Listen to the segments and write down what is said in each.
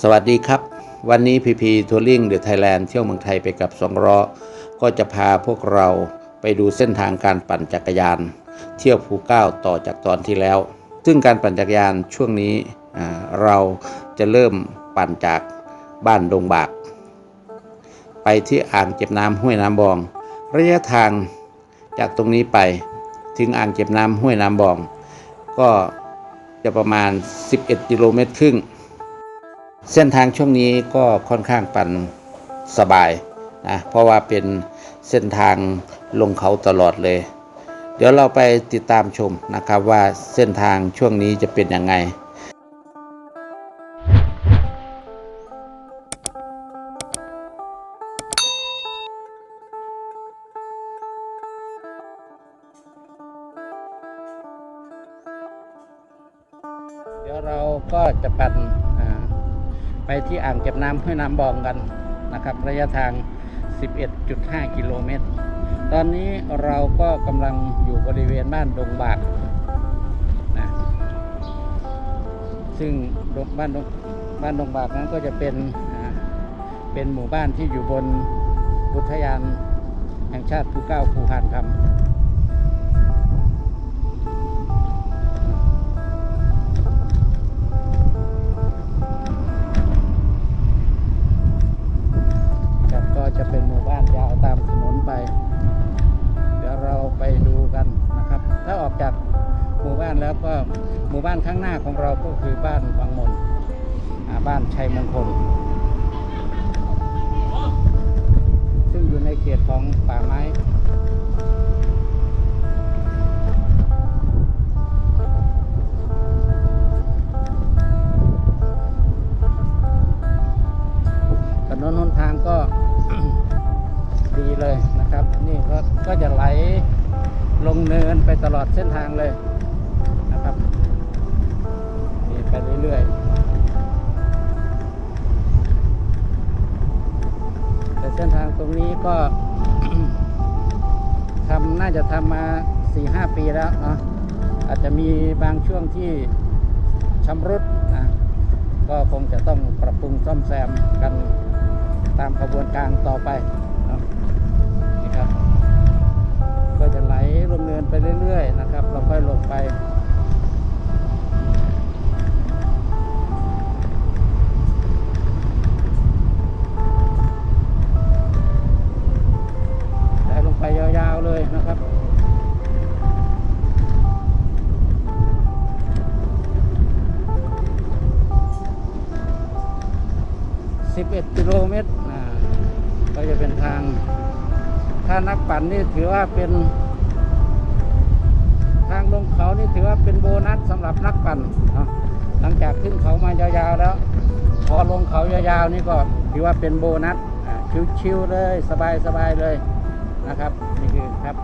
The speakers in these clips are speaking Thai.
สวัสดีครับ วันนี้พีพีทัวริงเดอะไทยแลนด์เที่ยวเมืองไทยไปกับสองล้อก็จะพาพวกเราไปดูเส้นทางการปั่นจักรยาน เที่ยวภูเก้าต่อจากตอนที่แล้ว ซึ่งการปั่นจักรยานช่วงนี้เราจะเริ่มปั่นจากบ้านดงบาก ไปที่อ่างเก็บน้ำห้วยน้ำบอง ระยะทางจากตรงนี้ไปถึงอ่างเก็บน้ำห้วยน้ำบอง ก็จะประมาณ 11 กิโลเมตรครึ่ง เส้นทางช่วงนี้ก็ค่อนข้างปั่นสบายนะเพราะว่าเป็นเส้นทางลงเขาตลอดเลย เดี๋ยวเราไปติดตามชมนะครับว่าเส้นทางช่วงนี้จะเป็นยังไง ไปที่อ่างเก็บน้ำห้วยน้ำบองกันนะครับระยะทาง 11.5 กิโลเมตร ตอนนี้เราก็กำลังอยู่บริเวณบ้านดงบากนะซึ่งบ้านดงบ้านดงบากนั้นก็จะเป็นเป็นหมู่บ้านที่อยู่บนอุทยานแห่งชาติภูเก้าภูพานคำ บ้านชัยมงคล ซึ่งอยู่ในเขตของป่าไม้ถนนหนทางก็ดีเลยนะครับ นี่ก็ก็จะไหลลงเนินไปตลอดเส้นทางเลยนะครับนี่ไปเรื่อยๆ เส้นทางตรงนี้ก็ทำน่าจะทำมาสี่ห้าปีแล้วเนาะอาจจะมีบางช่วงที่ชำรุดนะก็คงจะต้องปรับปรุงซ่อมแซมกันตามขบวนการต่อไปนะครับ ก็จะไหลลงเนินไปเรื่อย ๆ นะครับ เราค่อยลงไป ไปยาวๆเลยนะครับ11กิโลเมตรก็จะเป็นทาง ถ้านักปั่นนี่ถือว่าเป็น ทางลงเขานี่ถือว่าเป็นโบนัสสำหรับนักปั่นเนหลังจากขึ้นเขามายาวๆแล้ว พอลงเขายาวๆนี่ก็ถือว่าเป็นโบนัสชิวๆเลย สบายๆเลย นะครับนี่คือครับ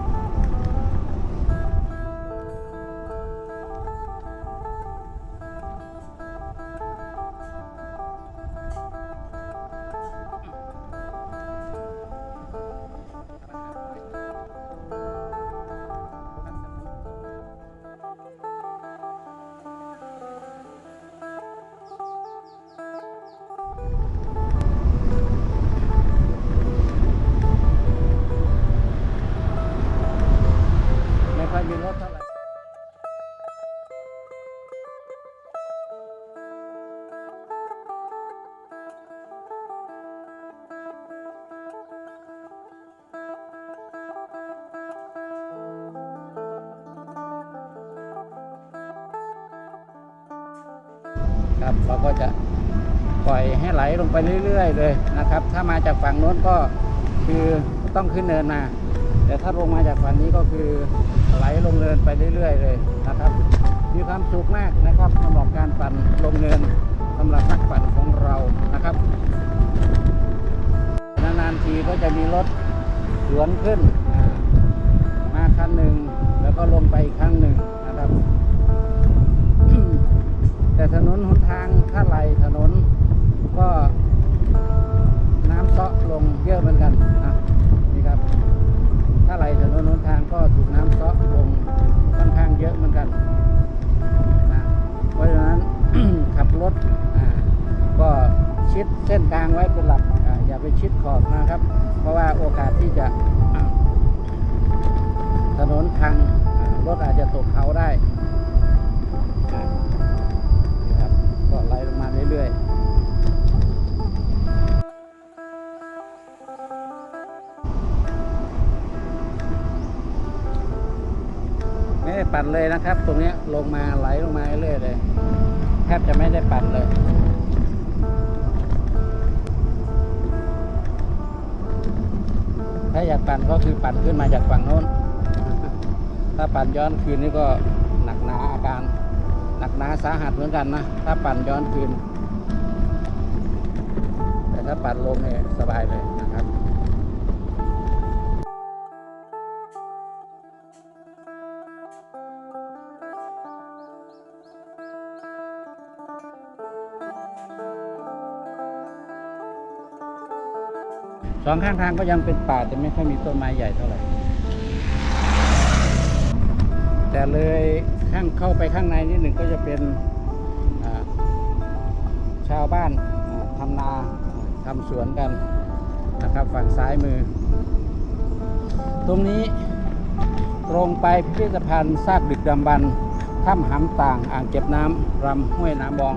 ครับ เราก็จะปล่อยให้ไหลลงไปเรื่อย ๆ เลยนะครับ ถ้ามาจากฝั่งโน้นก็คือต้องขึ้นเนินมา แต่ถ้าลงมาจากฝั่งนี้ก็คือไหลลงเนินไปเรื่อย ๆ เลยนะครับ มีความสุขมากนะครับสำหรับการปั่นลงเนินสำหรับนักปั่นของเรานะครับนานๆทีก็จะมีรถสวนขึ้นมาคันหนึ่งแล้วก็ลงไปอีกครั้งหนึ่ง แต่ถนนหนทางถ้าไหลถนนก็น้ำเซาะลงเยอะเหมือนกันนะนี่ครับ ถ้าไหลถนนหนทางก็ถูกน้ำเซาะลงค่อนข้างเยอะเหมือนกันนะเพราะฉะนั้นขับรถก็ชิดเส้นกลางไว้เป็นหลักออย่าไปชิดขอบนะครับ เพราะว่าโอกาสที่จะถนนพังรถอาจจะตกเขาได้ ก็ไล่ลงมาเรื่อยๆ ไม่ได้ปั่นเลยนะครับ ตรงนี้ลงมาไหลลงมาเรื่อยๆเลย แทบจะไม่ได้ปั่นเลยถ้าอยากปั่นก็คือปั่นขึ้นมาจากฝั่งโน้น ถ้าปั่นย้อนคืนนี่ก็หนักหนาอาการ กหนาสาหัสเหมือนกันนะ ถ้าปั่นย้อนคืน แต่ถ้าปั่นลงเนี่ยสบายเลยนะครับสองข้างทางก็ยังเป็นป่าแต่ไม่ค่อยมีต้นไม้ใหญ่เท่าไหร่ แต่เลยข้างเข้าไปข้างในนิดหนึ่งก็จะเป็นชาวบ้านทำนาทำสวนกันนะครับฝั่งซ้ายมือ ตรงนี้ตรงไปพิพิธภัณฑ์ซากดึกดำบรรพ์ถ้ำหำต่างอ่างเก็บน้ำรำห้วยน้ำบอง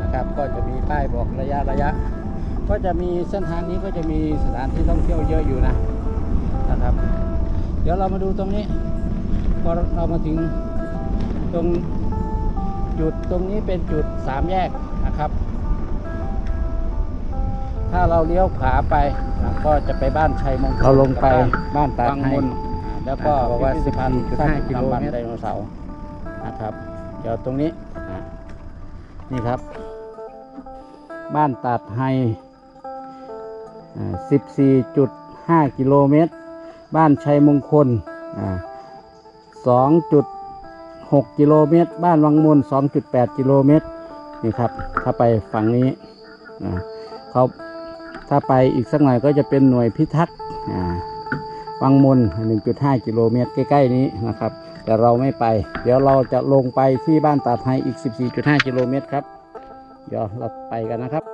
นะครับก็จะมีป้ายบอกระยะระยะ ก็จะมีเส้นทางนี้ก็จะมีสถานที่ท่องเที่ยวเยอะอยู่นะนะครับ เดี๋ยวเรามาดูตรงนี้ พอเรามาถึงตรงจุดตรงนี้เป็นจุดสามแยกนะครับ ถ้าเราเลี้ยวขวาไปนะก็จะไปบ้านชัยมงคลเราลงไปบ้านตาดไฮแล้วก็บอกว่าสิพันจุดห้ากิโลเมตรไดโนเสาร์นะครับ เดี๋ยวตรงนี้อะนี่ครับ บ้านตาดไฮ14.5 กิโลเมตร บ้านชัยมงคลอ่า 2.6 กิโลเมตร บ้านวังมูล 2.8 กิโลเมตร นี่ครับ ถ้าไปฝั่งนี้เขาถ้าไปอีกสักหน่อยก็จะเป็นหน่วยพิทักษ์วังมูล 1.5 กิโลเมตร ใกล้ ๆ นี้นะครับ แต่เราไม่ไป เดี๋ยวเราจะลงไปที่บ้านตาดไฮอีก 14.5 กิโลเมตรครับ เดี๋ยวเราไปกันนะครับ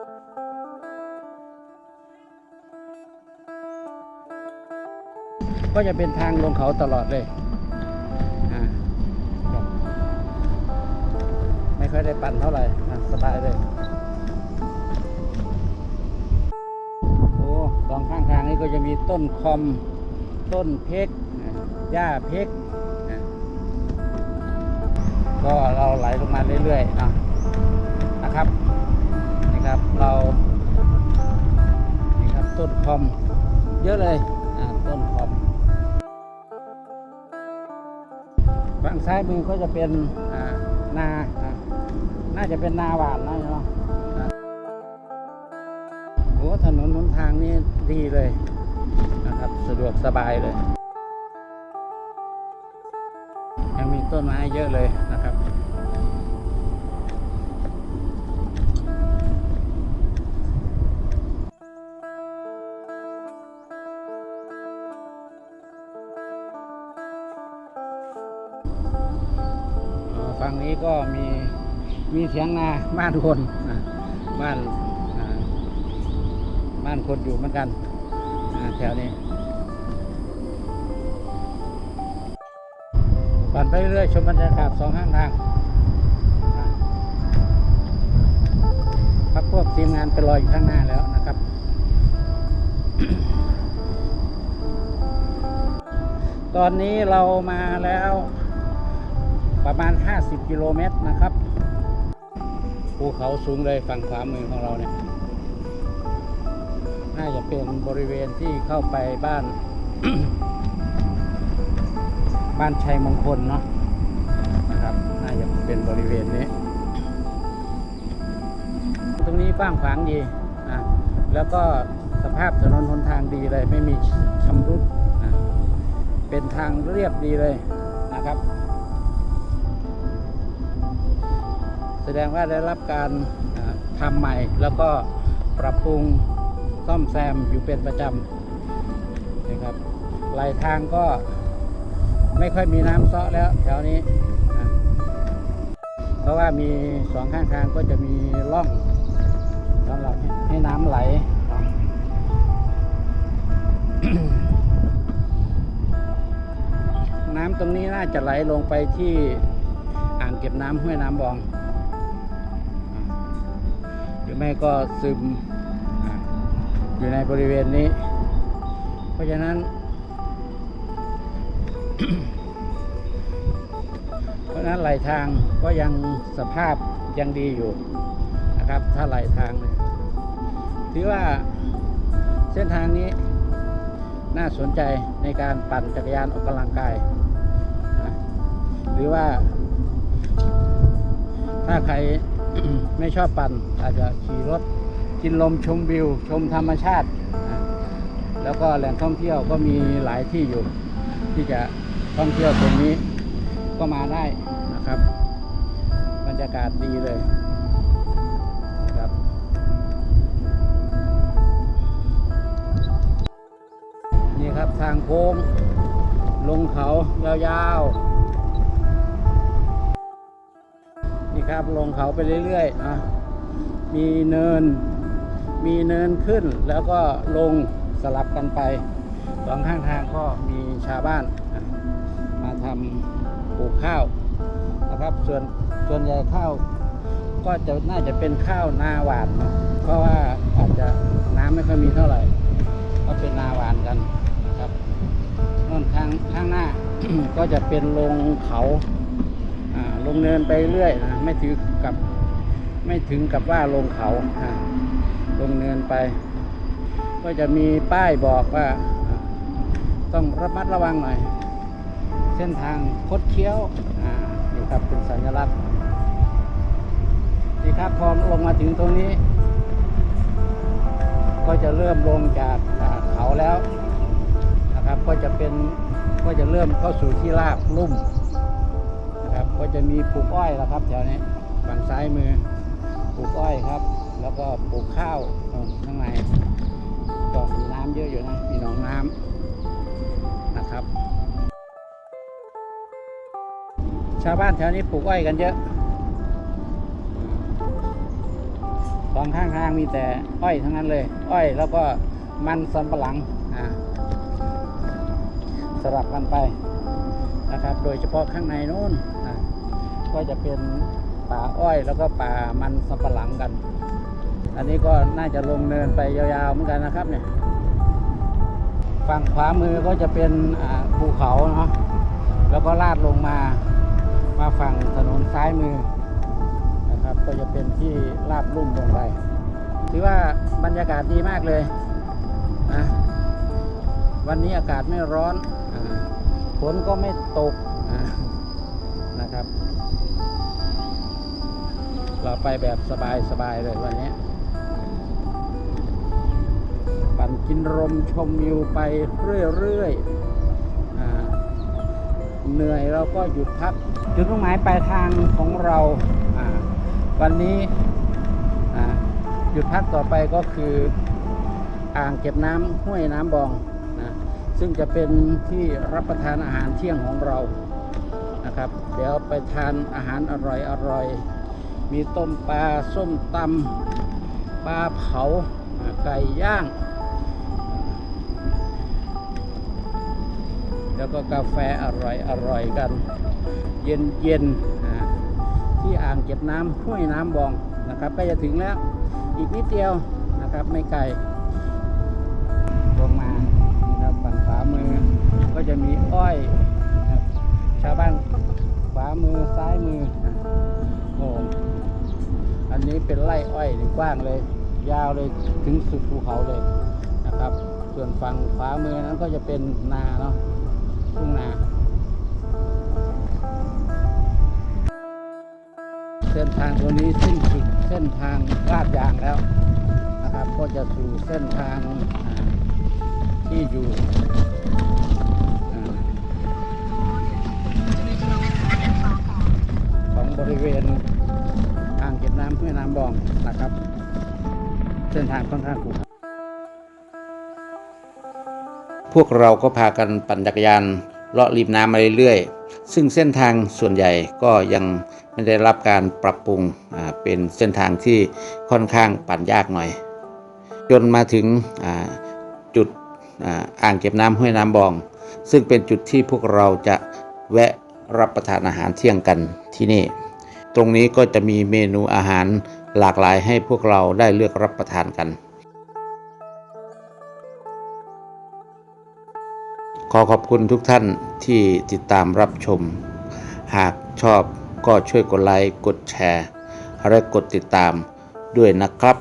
ก็จะเป็นทางลงเขาตลอดเลย ค่อยได้ปั่นเท่าไหร่สบายเลย โอ้สองข้างทางนี้ก็จะมีต้นคอม ต้นเพกหญ้าเพกก็เราไหลลงมาเรื่อยๆนะนะครับนี่ครับเรานี่ครับต้นคอม เยอะเลยต้นคอมฝั่งซ้ายมือก็จะเป็นนา น่าจะเป็นนาหวานนะเนาะโอ้ถนนหนทางนี่ดีเลยนะครับ สะดวกสบายเลย ยังมีต้นไม้เยอะเลยนะครับฝั่งนี้ก็มี มีเถียงนาบ้านคนบ้านบ้านคนอยู่เหมือนกันแถวนี้ปั่นไปเรื่อยชมบรรยากาศสองข้างทางพักพวกทีมงานไปรออยู่ข้างหน้าแล้วนะครับ ตอนนี้เรามาแล้วประมาณ 50 กิโลเมตรนะครับ ภูเขาสูงเลยฝั่งขวามือของเราเนี่ยน่าจะเป็นบริเวณที่เข้าไปบ้าน บ้านชัยมงคลเนาะนะครับน่าจะเป็นบริเวณนี้ ตรงนี้กว้างขวางดีอะแล้วก็สภาพถนนหนทางดีเลย ไม่มีชำรุดอะเป็นทางเรียบดีเลยนะครับ แสดงว่าได้รับการอ่าทำใหม่ แล้วก็ปรับปรุงซ่อมแซมอยู่เป็นประจำนะครับไหลทางก็ไม่ค่อยมีน้ำเซาะแล้วแถวนี้ เพราะว่ามีสองข้างทางก็จะมีร่องสำหรับให้น้ำไหลน้ำตรงนี้น่าจะไหลลงไปที่อ่างเก็บน้ำห้วยน้ำบอง รือไม่ก็ซึมอยู่ในบริเวณนี้ เพราะฉะนั้น เพราะฉะนั้นไหลทางก็ยังสภาพยังดีอยู่นะครับ ถ้าไหลทางเนี่ยถือว่าเส้นทางนี้น่าสนใจในการปั่นจักรยานออกกำลังกาย หรือว่าถ้าใคร ไม่ชอบปั่น อาจจะขี่รถกินลมชมวิว ชมธรรมชาติ แล้วก็แหล่งท่องเที่ยวก็มีหลายที่อยู่ ที่จะท่องเที่ยวตรงนี้ก็มาได้นะครับ บรรยากาศดีเลยครับนี่ครับทางโค้ง ลงเขายาวๆ ครับ ลงเขาไปเรื่อยๆนะมีเนิน มีเนินขึ้นแล้วก็ลงสลับกันไปสองข้างทางก็มีชาวบ้าน มาทำปลูกข้าวนะครับ ส่วนส่วนใหญ่ข้าวก็จะน่าจะเป็นข้าวนาหวานเนะเพราะว่าอาจจะน้ำไม่ค่อยมีเท่าไหร่ ก็เป็นนาหวานกันนะครับนนข้างข้างหน้าก็จะเป็นลงเขา ลงเนินไปเรื่อยนะไม่ถึงกับไม่ถึงกับว่าลงเขาลงเนินไป ก็จะมีป้ายบอกว่า ต้องระมัดระวังหน่อย เส้นทางคดเคี้ยวนี่ครับเป็นสัญลักษณ์นี่ครับพอลงมาถึงตรงนี้ ก็จะเริ่มลงจากเขาแล้วนะครับก็จะเป็นก็จะเริ่มเข้าสู่ที่ราบลุ่ม ก็จะมีปลูกอ้อยแล้วครับแถวนี้ฝั่งซ้ายมือปลูกอ้อยครับ แล้วก็ปลูกข้าวข้างในก็มีน้ำเยอะอยู่นะมีหนองน้ำนะครับ ชาวบ้านแถวนี้ปลูกอ้อยกันเยอะสองข้างทางมีแต่อ้อยทั้งนั้นเลย อ้อยแล้วก็มันสำปะหลังอ่าสลับกันไปนะครับ โดยเฉพาะข้างในนู้น ก็จะเป็นป่าอ้อยแล้วก็ป่ามันสำปะหลังกัน อันนี้ก็น่าจะลงเนินไปยาวๆเหมือนกันนะครับเนี่ยฝั่งขวามือก็จะเป็นภูเขาเนาะแล้วก็ลาดลงมามาฝั่งถนนซ้ายมือนะครับ ก็จะเป็นที่ราบลุ่มลงไปถือว่าบรรยากาศดีมากเลยนะวันนี้อากาศไม่ร้อนฝนก็ไม่ตกนะครับ เราไปแบบสบายๆเลยวันนี้ ปั่นกินลมชมวิวไปเรื่อยๆเหนื่อยเราก็หยุดพัก จุดมุ่งหมายปลายทางของเราวันนี้หยุดพักต่อไปก็คืออ่างเก็บน้ำห้วยน้ำบองนะซึ่งจะเป็นที่รับประทานอาหารเที่ยงของเรานะครับ เดี๋ยวไปทานอาหารอร่อยอร่อย มีต้มปลาส้มตำปลาเผาไก่ย่าง แล้วก็กาแฟอร่อยอร่อยกัน เย็นเย็นๆที่อ่างเก็บน้ำห้วยน้ำบองนะครับใกล้จะถึงแล้วอีกนิดเดียวนะครับไม่ไกลลงมานะครับฝั่งขวามือก็จะมีอ้อย เป็นไร่อ้อยกว้างเลย ยาวเลยถึงสุดภูเขาเลยนะครับ ส่วนฝั่งขวามือนั้นก็จะเป็นนาเนาะทุ่งนาเส้นทางตัวนี้สิ้นสุดเส้นทางลาดยางแล้วนะครับ ก็จะสู่เส้นทางที่อยู่ นะครับ เส้นทางค่อนข้างขรุขระพวกเราก็พากันปั่นจักรยานเลาะริมน้ำมาเรื่อยๆ ซึ่งเส้นทางส่วนใหญ่ก็ยังไม่ได้รับการปรับปรุงเป็นเส้นทางที่ค่อนข้างปั่นยากหน่อย จนมาถึงจุดออ่างเก็บน้ำห้วยน้ำบอง ซึ่งเป็นจุดที่พวกเราจะแวะรับประทานอาหารเที่ยงกันที่นี่ ตรงนี้ก็จะมีเมนูอาหาร หลากหลายให้พวกเราได้เลือกรับประทานกัน ขอขอบคุณทุกท่านที่ติดตามรับชม หากชอบก็ช่วยกดไลค์ กดแชร์ และกดติดตามด้วยนะครับ